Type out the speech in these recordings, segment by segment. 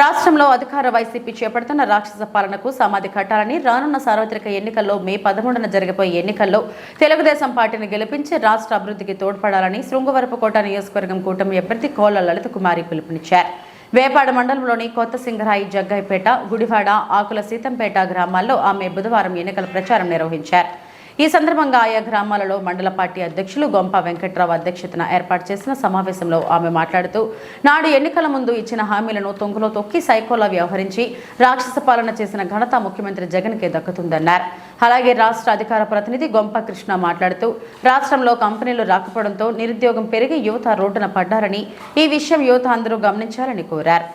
రాష్ట్రంలో అధికార వైసీపీ చేపడుతున్న రాక్షస పాలనకు సమాధి కట్టాలని రానున్న సార్వత్రిక ఎన్నికల్లో మే పదమూడున జరగబోయే ఎన్నికల్లో తెలుగుదేశం పార్టీని గెలిపించి రాష్ట్ర అభివృద్ధికి తోడ్పడాలని శృంగవరపుకోట నియోజకవర్గం కూటమి అభ్యర్థి కోళ్ళ లలిత కుమారి పిలుపునిచ్చారు. వేపాడ మండలంలోని కొత్త సింగరాయి జగ్గైపేట గుడివాడ ఆకుల సీతంపేట గ్రామాల్లో ఆమె బుధవారం ఎన్నికల ప్రచారం నిర్వహించారు. ఈ సందర్భంగా ఆయా గ్రామాలలో మండల పార్టీ అధ్యక్షులు గొంప వెంకట్రావు అధ్యక్షతన ఏర్పాటు చేసిన సమావేశంలో ఆమె మాట్లాడుతూ నాడు ఎన్నికల ముందు ఇచ్చిన హామీలను తొంగులో తొక్కి సైకోలా వ్యవహరించి రాక్షస పాలన చేసిన ఘనత ముఖ్యమంత్రి జగన్కే దక్కుతుందన్నారు. అలాగే రాష్ట్ర అధికార ప్రతినిధి గొంప కృష్ణ మాట్లాడుతూ రాష్ట్రంలో కంపెనీలు రాకపోవడంతో నిరుద్యోగం పెరిగి యువత రోడ్డున పడ్డారని ఈ విషయం యువత అందరూ గమనించాలని కోరారు.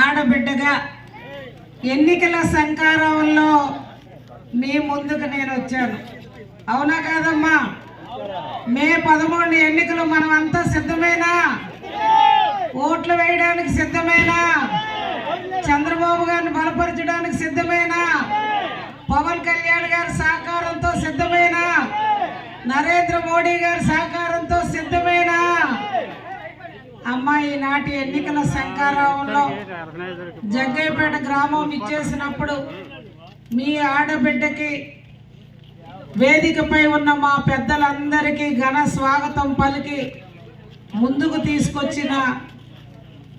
ఆడబిడ్డగా ఎన్నికల సంకారంలో మీ ముందుకు నేను వచ్చాను. అవునా కాదమ్మా? మే పదమూడు ఎన్నికలు మనం అంతా సిద్ధమేనా? ఓట్లు వేయడానికి సిద్ధమేనా? చంద్రబాబు గారిని బలపరచడానికి సిద్ధమేనా? పవన్ కళ్యాణ్ గారి సహకారంతో సిద్ధమేనా? నరేంద్ర మోడీ గారి సహకారంతో అమ్మాయి నాటి ఎన్నికల శంకారావంలో జగ్గయ్యపేట గ్రామం ఇచ్చేసినప్పుడు మీ ఆడబిడ్డకి వేదికపై ఉన్న మా పెద్దలందరికీ ఘన స్వాగతం పలికి ముందుకు తీసుకొచ్చిన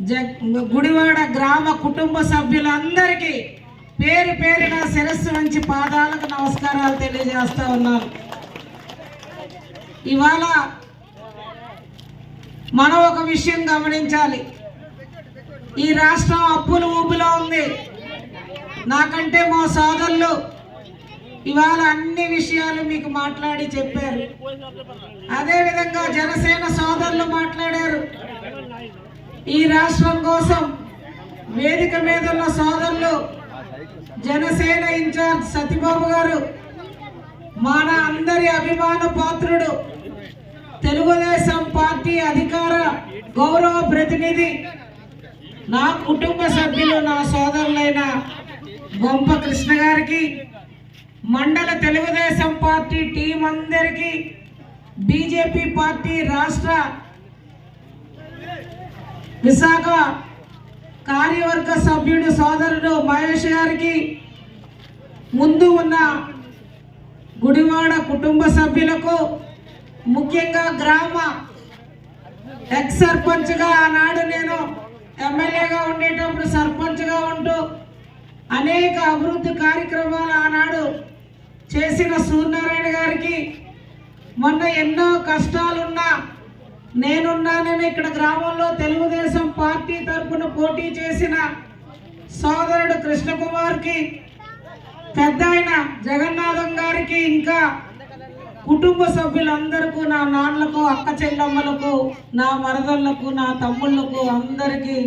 జగ్ గుడివాడ గ్రామ కుటుంబ సభ్యులందరికీ పేరు పేరిన శిరస్సు నుంచి పాదాలకు నమస్కారాలు తెలియజేస్తా ఉన్నాను. ఇవాళ మనం ఒక విషయం గమనించాలి. ఈ రాష్ట్రం అప్పులు ఊపిలో ఉంది. నాకంటే మా సోదరులు ఇవాళ అన్ని విషయాలు మీకు మాట్లాడి చెప్పారు. అదేవిధంగా జనసేన సోదరులు మాట్లాడారు. ఈ రాష్ట్రం కోసం వేదిక మీద ఉన్న సోదరులు జనసేన ఇన్ఛార్జ్ సతీబాబు గారు మన అందరి అభిమాన పాత్రుడు తెలుగుదేశం పార్టీ అధికార గౌరవ ప్రతినిధి నా కుటుంబ సభ్యులు నా సోదరులైన గొంప కృష్ణ గారికి మండల తెలుగుదేశం పార్టీ టీం అందరికీ బీజేపీ పార్టీ రాష్ట్ర విశాఖ కార్యవర్గ సభ్యుడు సోదరుడు మహేష్ గారికి ముందు ఉన్న గుడివాడ కుటుంబ సభ్యులకు ముఖ్యంగా గ్రామ ఎక్స్ సర్పంచ్గా ఆనాడు నేను ఎమ్మెల్యేగా ఉండేటప్పుడు సర్పంచ్గా ఉంటూ అనేక అభివృద్ధి కార్యక్రమాలు ఆనాడు చేసిన సూర్యనారాయణ గారికి మొన్న ఎన్నో కష్టాలున్నా నేనున్నానని ఇక్కడ గ్రామంలో తెలుగుదేశం పార్టీ తరఫున పోటీ చేసిన సోదరుడు కృష్ణకుమార్కి పెద్ద ఆయన జగన్నాథం గారికి ఇంకా కుటుంబ సభ్యులందరికీ నా నాన్నలకు అక్క చెల్లమ్మలకు నా మరదళ్ళకు నా తమ్ముళ్ళకు అందరికీ